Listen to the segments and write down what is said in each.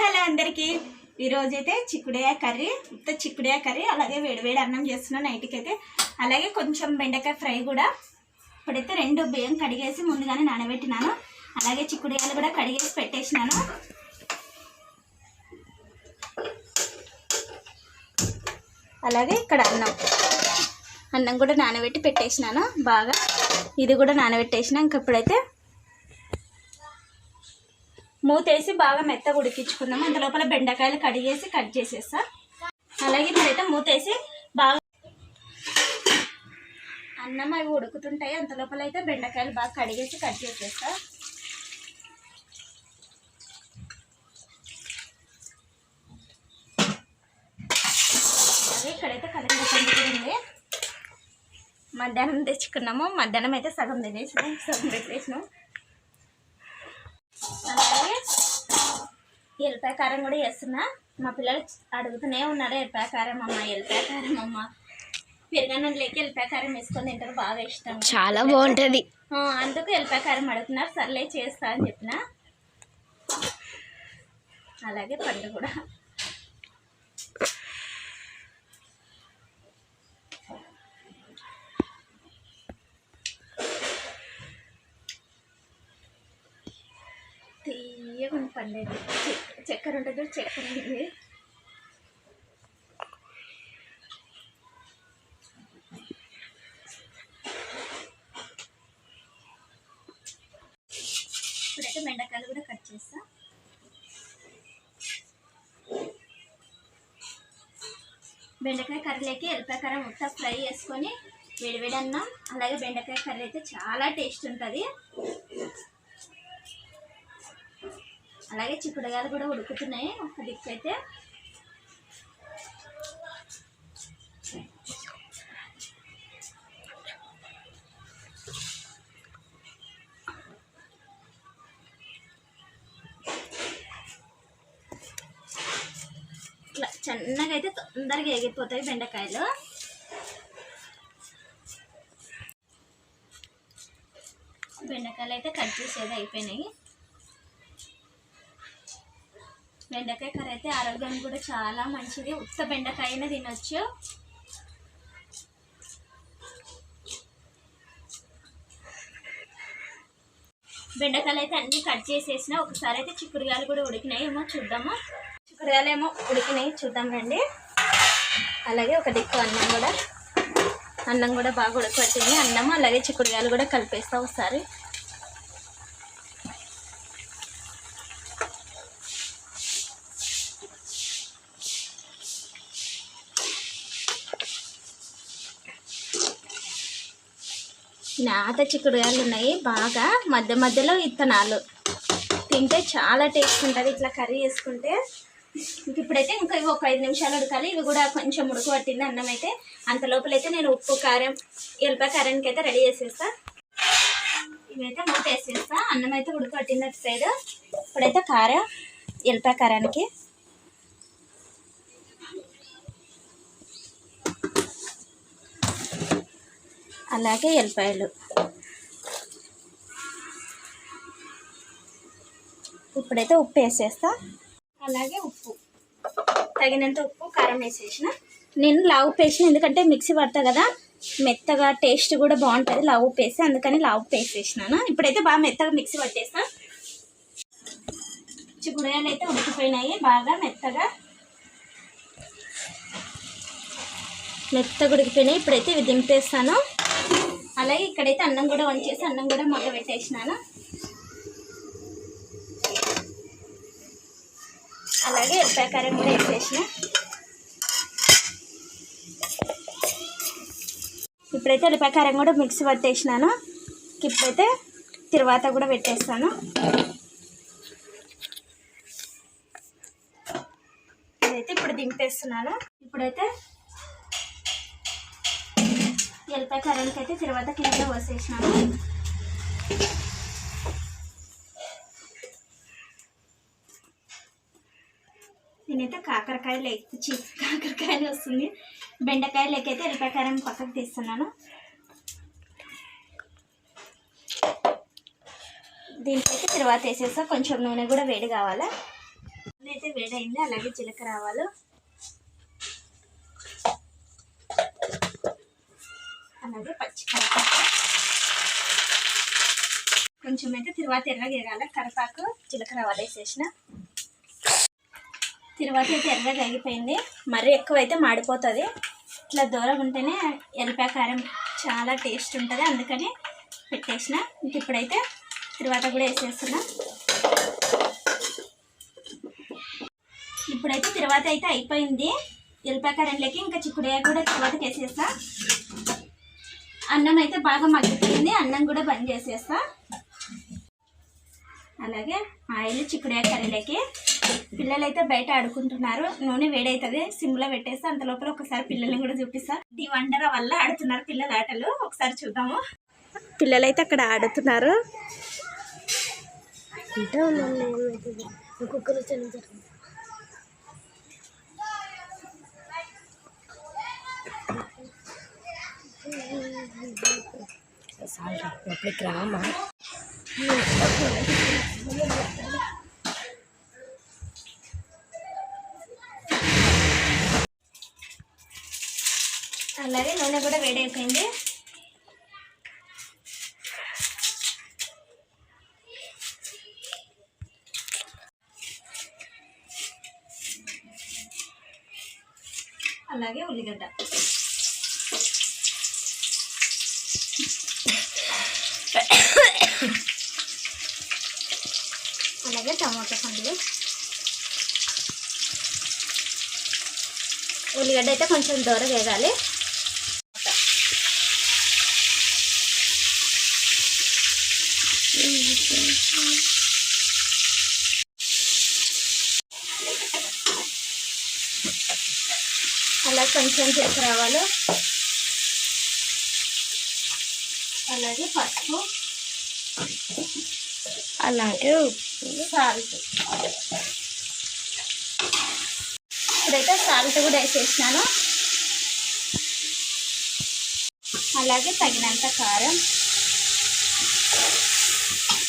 Hello అందరికీ. ఈరోజు అయితే చిక్కుడుకాయ కర్రీ ఉత్త చిక్కుడుకాయ కర్రీ అలాగే వేడివేడి అన్నం చేస్తున్నాను నైట్కి అయితే అలాగే కొంచెం బెండకాయ ఫ్రై కూడా. ఇప్పుడైతే రెండు బియ్యం కడిగేసి ముందుగానే నానబెట్టినాను. అలాగే చిక్కుడుకాయలు కూడా కడిగేసి పెట్టేసినాను. అలాగే ఇక్కడ అన్నం. అన్నం కూడా నానబెట్టి పెట్టేసినాను బాగా. ఇది కూడా నానబెట్టేసినా. ఇంక ఇప్పుడైతే మూతేసి బాగా మెత్తగా ఉడికించుకున్నాము. అంత లోపల బెండకాయలు కడిగేసి కట్ చేసేస్తా. అలాగే ఇప్పుడైతే మూతేసి బాగా అన్నం అవి ఉడుకుతుంటాయి. అంత లోపల అయితే బెండకాయలు బాగా కడిగేసి కట్ చేసేస్తా. అలాగే ఇక్కడైతే కలిగిన పండు ఉంది మధ్యాహ్నం తెచ్చుకున్నాము. మధ్యాహ్నం అయితే సగం తినేసినాం. సగం పెట్టేసినాం. ఎల్లిపాయ కారం కూడా చేస్తున్నా. మా పిల్లలు అడుగుతూనే ఉన్నారు ఎల్లిపాయ కారం అమ్మ ఎల్లిపాయ కారం అమ్మ. పెరుగన్నంలోకి ఎల్లిపాయ కారం వేసుకొని తింటారు బాగా ఇష్టం. చాలా బాగుంటది. అందుకు ఎల్లిపాయ కారం అడుగుతున్నారు సర్లే చేస్తా అని చెప్పిన. అలాగే పండు కూడా. తీయగా ఉంది చక్కెర ఉంటుంది చక్కెర ఉంది ఇప్పుడైతే బెండకాయలు కూడా కట్ చేస్తా. బెండకాయ కర్రీలోకి ఎల్లిపాయ కారం మొత్తం ఫ్రై చేసుకొని వేడివేడి అన్నం అలాగే బెండకాయ కర్రీ అయితే చాలా టేస్ట్ ఉంటుంది. అలాగే చిక్కుడుగాయలు కూడా ఉడుకుతున్నాయి. ఒక దిక్కు అయితే. ఇట్లా చిన్నగా అయితే తొందరగా ఎగిరిపోతాయి బెండకాయలు. బెండకాయలు అయితే కట్ చేసేది అయిపోయినాయి. బెండకాయ కర్రీ అయితే ఆరోగ్యానికి కూడా చాలా మంచిది. ఉత్త బెండకాయనే తినొచ్చు. బెండకాయలు అయితే అన్ని కట్ చేసేసిన. ఒకసారి అయితే చిక్కుడుగాయలు కూడా ఉడికినాయి ఏమో చూద్దాము. చిక్కుడుగాయలు ఏమో ఉడికినాయి. చూద్దాం రండి. అలాగే ఒక దిక్కు అన్నం కూడా. అన్నం కూడా బాగా ఉడకబట్టింది. అన్నం అలాగే చిక్కుడుగాయలు కూడా కలిపేస్తా ఒకసారి. నాత చిక్కుడుగాయలు ఉన్నాయి బాగా మధ్య మధ్యలో విత్తనాలు. తింటే చాలా టేస్ట్ ఉంటుంది ఇట్లా కర్రీ చేసుకుంటే. ఇంక ఇప్పుడైతే ఇంకా ఇవి ఒక ఐదు నిమిషాలు ఉడకాలి. ఇవి కూడా కొంచెం ఉడకబట్టింది అన్నం అయితే. అంత లోపలైతే నేను ఉప్పు కారం ఎల్లిపాయ కారానికి అయితే రెడీ చేసేస్తా. ఇవైతే మూత వేసేస్తా. అన్నం అయితే ఉడకబట్టింది అటు సైడ్. ఇప్పుడైతే కారం ఎల్లిపాయ కారానికి. అలాగే ఎల్లిపాయలు. ఇప్పుడైతే ఉప్పు వేసేస్తా. అలాగే ఉప్పు. తగినంత ఉప్పు కారం వేసేసిన. నేను లావు ఉప్పు వేసిన ఎందుకంటే మిక్సీ పడతా కదా. మెత్తగా టేస్ట్ కూడా బాగుంటుంది లావు ఉప్పు వేసి అందుకని లావు ఉప్పు వేసేసినాను. ఇప్పుడైతే బాగా మెత్తగా మిక్సీ పట్టేస్తా. చిక్కుడుకాయలు అయితే ఉడికిపోయినాయి బాగా మెత్తగా. మెత్తగా ఉడికిపోయినాయి. ఇప్పుడైతే ఇవి దింపేస్తాను. అలాగే ఇక్కడైతే అన్నం కూడా వంచేసి అన్నం కూడా మగ్గ పెట్టేసినాను అలాగే ఎల్లిపాయ కారం కూడా వేసేసిన. ఇప్పుడైతే ఉల్లిపాయకారం కూడా మిక్సీ పట్టేసినాను. ఇప్పుడైతే తిరువాత కూడా పెట్టేస్తాను. ఇదైతే ఇప్పుడు దింపేస్తున్నాను. ఇప్పుడైతే ఎల్లిపాయ కర్రీలకి అయితే తర్వాత కింద పోసేసినాను నేనైతే కాకరకాయలు చీ కాకరకాయలు వస్తుంది. బెండకాయలకైతే ఎల్లిపాయ కారం పక్కకు తీస్తున్నాను. దీనికైతే తర్వాత వేసేస్తా కొంచెం నూనె కూడా వేడి కావాలా. నూనె అయితే వేడైంది అలాగే జీలకర్ర ఆవాలు. అలాగే పచ్చి కరివేపాకు. కొంచెం అయితే తిరువాత ఎర్రగేగాల వేయాలి కరివేపాకు జీలకర్ర ఆవాలు వేసేసిన తిరువాత అయితే ఎర్రగా అయిపోయింది మరీ ఎక్కువ అయితే మాడిపోతుంది. ఇట్లా దూరం ఉంటేనే ఎల్లిపాయ కారం చాలా టేస్ట్ ఉంటుంది. అందుకని పెట్టేసిన. ఇంక ఇప్పుడైతే తిరువాత కూడా వేసేస్తున్నా ఇప్పుడైతే తిరువాత అయితే అయిపోయింది. ఎల్లిపాయ కారంలోకి ఇంకా చిక్కుడుకాయ కూడా తిరువాతకి వేసేస్తా అన్నం అయితే బాగా మగ్గిపోయింది. అన్నం కూడా బంద్ చేసేస్తా. అలాగే ఆయిల్ చిక్కుడే కర్రీలకి పిల్లలైతే బయట ఆడుకుంటున్నారు. నూనె వేడవుతుంది సిమ్లో పెట్టేసి అంత లోపల ఒకసారి పిల్లల్ని కూడా చూపిస్తా. ఈ వండర వల్ల ఆడుతున్నారు పిల్లల ఆటలు. ఒకసారి చూద్దాము. పిల్లలైతే అక్కడ ఆడుతున్నారు. అంటే రామా అలాగే నూనె కూడా వేడైపోయింది అలాగే ఉల్లిగడ్డ. అలాగే టమాటా పండ్లు ఉల్లిగడ్డ అయితే కొంచెం దూర వేగాలి. అలా కొంచెం చేసి రావాలి అలాగే పసుపు. అలాగే సాల్ట్. ఇప్పుడైతే సాల్ట్ కూడా వేసేసినాను. అలాగే తగినంత కారం.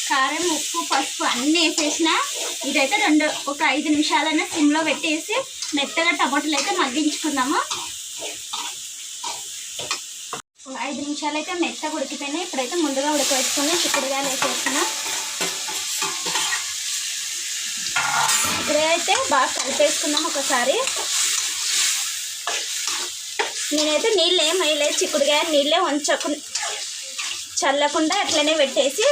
కారం ఉప్పు పసుపు అన్నీ వేసేసిన. ఇదైతే రెండు ఒక ఐదు నిమిషాలైనా సిమ్లో పెట్టేసి మెత్తగా టమాటాలు అయితే మగ్గించుకుందాము. ఒక ఐదు నిమిషాలు అయితే మెత్తగా ఉడికిపోయినాయి. ఇప్పుడైతే ముందుగా ఉడకబెట్టుకుని చిక్కుడుగాయలు వేసేస్తున్నాం. ఇప్పుడైతే బాగా కలిపేసుకున్నాం ఒకసారి. నేనైతే నీళ్ళు ఏం వేయలేదు చిక్కుడుకాయ నీళ్ళే ఉంచకు చల్లకుండా అట్లనే పెట్టేసి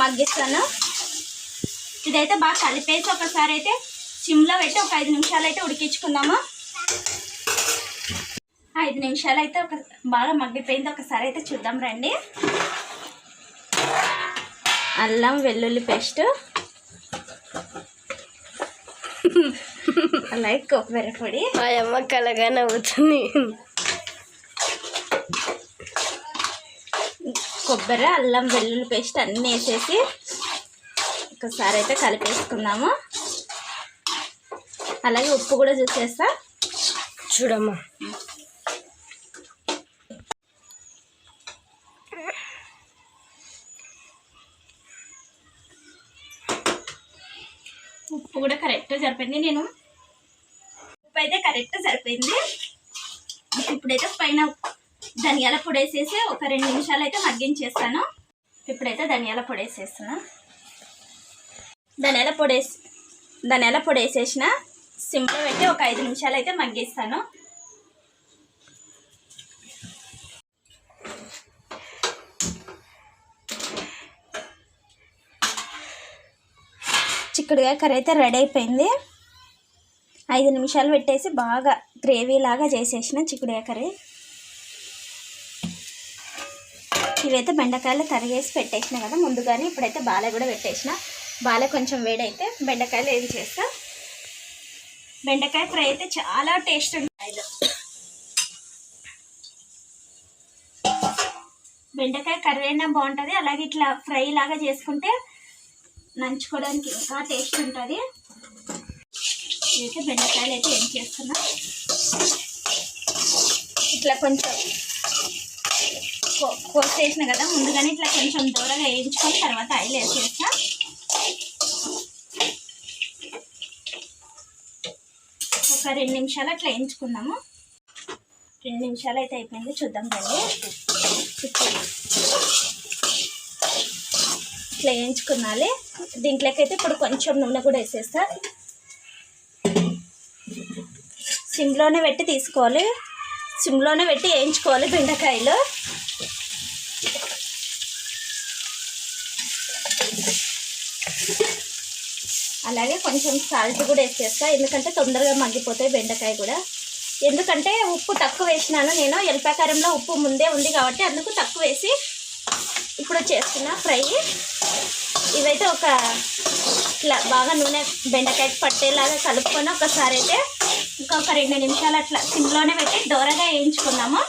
మగ్గిస్తాను. ఇదైతే బాగా కలిపేసి ఒకసారి అయితే సిమ్లో పెట్టి ఒక ఐదు నిమిషాలు అయితే ఉడికించుకుందాము. ఐదు నిమిషాలు అయితే ఒక బాగా మగ్గిపోయింది. ఒకసారి అయితే చూద్దాం రండి. అల్లం వెల్లుల్లి పేస్ట్. అలాగే కొబ్బరి పొడి. మా అమ్మ కలగా నవ్వుతుంది. కొబ్బరి అల్లం వెల్లుల్లి పేస్ట్ అన్నీ వేసేసి ఒకసారి అయితే కలిపేసుకుందాము. అలాగే ఉప్పు కూడా చూసేస్తా చూడమ్మా. ఉప్పు కూడా కరెక్ట్ సరిపోయింది. నేను ఉప్పు అయితే కరెక్ట్ సరిపోయింది ఇప్పుడైతే పైన ధనియాల పొడి వేసేసి ఒక రెండు నిమిషాలు అయితే మగ్గించేస్తాను. ఇప్పుడైతే ధనియాల పొడి వేసేస్తున్నా. ధనియాల పొడి వేసి ధనియాల పొడి వేసేసిన సిమ్లో పెట్టి ఒక ఐదు నిమిషాలు అయితే మగ్గిస్తాను. చిక్కుడుగా కర్రీ అయితే రెడీ అయిపోయింది. ఐదు నిమిషాలు పెట్టేసి బాగా గ్రేవీ లాగా చేసేసిన చిక్కుడుగా కర్రీ ఇవైతే బెండకాయలు తరిగేసి పెట్టేసిన కదా ముందుగానే ఇప్పుడైతే బాలే కూడా పెట్టేసిన. బాలే కొంచెం వేడైతే బెండకాయలు ఏం చేస్తా. బెండకాయ ఫ్రై అయితే చాలా టేస్ట్ ఉంటుంది బెండకాయ కర్రీ అయినా బాగుంటుంది. అలాగే ఇట్లా ఫ్రై లాగా చేసుకుంటే నంచుకోవడానికి ఇంకా టేస్ట్ ఉంటుంది. అయితే బెండకాయలు అయితే ఏం చేస్తున్నా ఇట్లా కొంచెం కో- కోసేసిన కదా ముందుగానే ఇట్లా కొంచెం దూరంగా వేయించుకొని తర్వాత ఆయిల్ వేసేస్తా ఒక రెండు నిమిషాలు అట్లా వేయించుకుందాము రెండు నిమిషాలు అయితే అయిపోయింది చూద్దాం రండి. ఇప్పుడు ఇట్లా వేయించుకున్నాలి. దీంట్లోకి అయితే ఇప్పుడు కొంచెం నూనె కూడా వేసేస్తా. సిమ్లోనే పెట్టి తీసుకోవాలి. సిమ్లోనే పెట్టి వేయించుకోవాలి బెండకాయలు. అలాగే కొంచెం సాల్ట్ కూడా వేసేస్తా. ఎందుకంటే తొందరగా మగ్గిపోతాయి బెండకాయ కూడా. ఎందుకంటే ఉప్పు తక్కువ వేసినాను నేను. ఎల్పాకారంలో ఉప్పు ముందే ఉంది కాబట్టి అందుకు తక్కువ వేసి ఇప్పుడు చేస్తున్నా ఫ్రై. ఇవైతే ఒక ఇట్లా బాగా నూనె బెండకాయకి పట్టేలాగా కలుపుకొని ఒకసారి అయితే ఇంకొక రెండు నిమిషాలు అట్లా సిమ్లోనే పెట్టి దోరగా వేయించుకున్నాము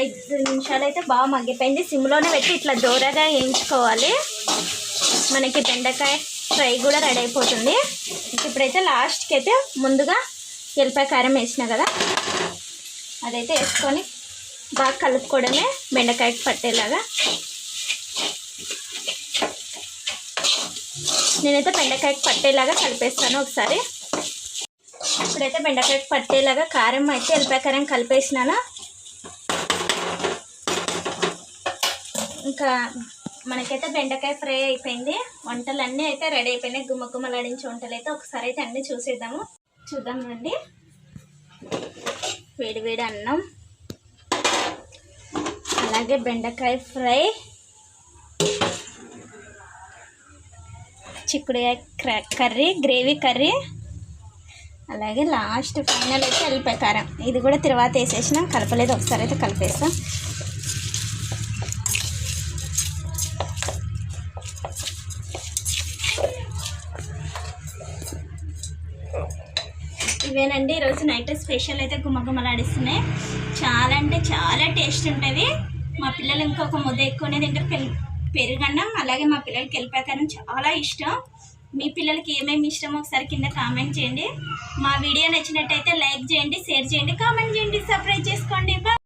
ఐదు నిమిషాలు అయితే బాగా మగ్గిపోయింది. సిమ్లోనే పెట్టి ఇట్లా దోరగా వేయించుకోవాలి. మనకి బెండకాయ ఫ్రై కూడా రెడీ అయిపోతుంది. ఇప్పుడైతే లాస్ట్కి అయితే ముందుగా ఎల్లిపాయ కారం వేసిన కదా అదైతే వేసుకొని బాగా కలుపుకోవడమే బెండకాయకి పట్టేలాగా. నేనైతే బెండకాయకి పట్టేలాగా కలిపేస్తాను ఒకసారి. ఇప్పుడైతే బెండకాయకు పట్టేలాగా కారం అయితే ఎల్లిపాయ కారం కలిపేసినాను? ఇంకా మనకైతే బెండకాయ ఫ్రై అయిపోయింది. వంటలు అన్నీ అయితే రెడీ అయిపోయినాయి. గుమ్మ గుమ్మలాడించే వంటలు అయితే ఒకసారి అయితే అన్నీ చూసేద్దాము. చూద్దాం రండి. వేడి వేడి అన్నం. అలాగే బెండకాయ ఫ్రై. చిక్కుడుకాయ క్ర- కర్రీ గ్రేవీ కర్రీ. అలాగే లాస్ట్ ఫైనల్ అయితే ఎల్లిపాయ కారం ఇది కూడా తర్వాత వేసేసిన కలపలేదు. ఒకసారి అయితే కలిపేస్తాం. ఇవేనండి ఈరోజు నైట్ స్పెషల్ అయితే గుమ్మగుమ్మలాడిస్తున్నాయి చాలా అంటే చాలా టేస్ట్ ఉంటుంది. మా పిల్లలు ఇంకొక ముద్ద ఎక్కువనే తింటారు. పెరుగు పెరుగన్నం అలాగే మా పిల్లలకి వెళ్ళిపోయాకన్నం చాలా ఇష్టం. మీ పిల్లలకి ఏమేమి ఇష్టమో ఒకసారి కింద కామెంట్ చేయండి. మా వీడియో నచ్చినట్టయితే లైక్ చేయండి షేర్ చేయండి కామెంట్ చేయండి. సబ్స్క్రైబ్ చేసుకోండి.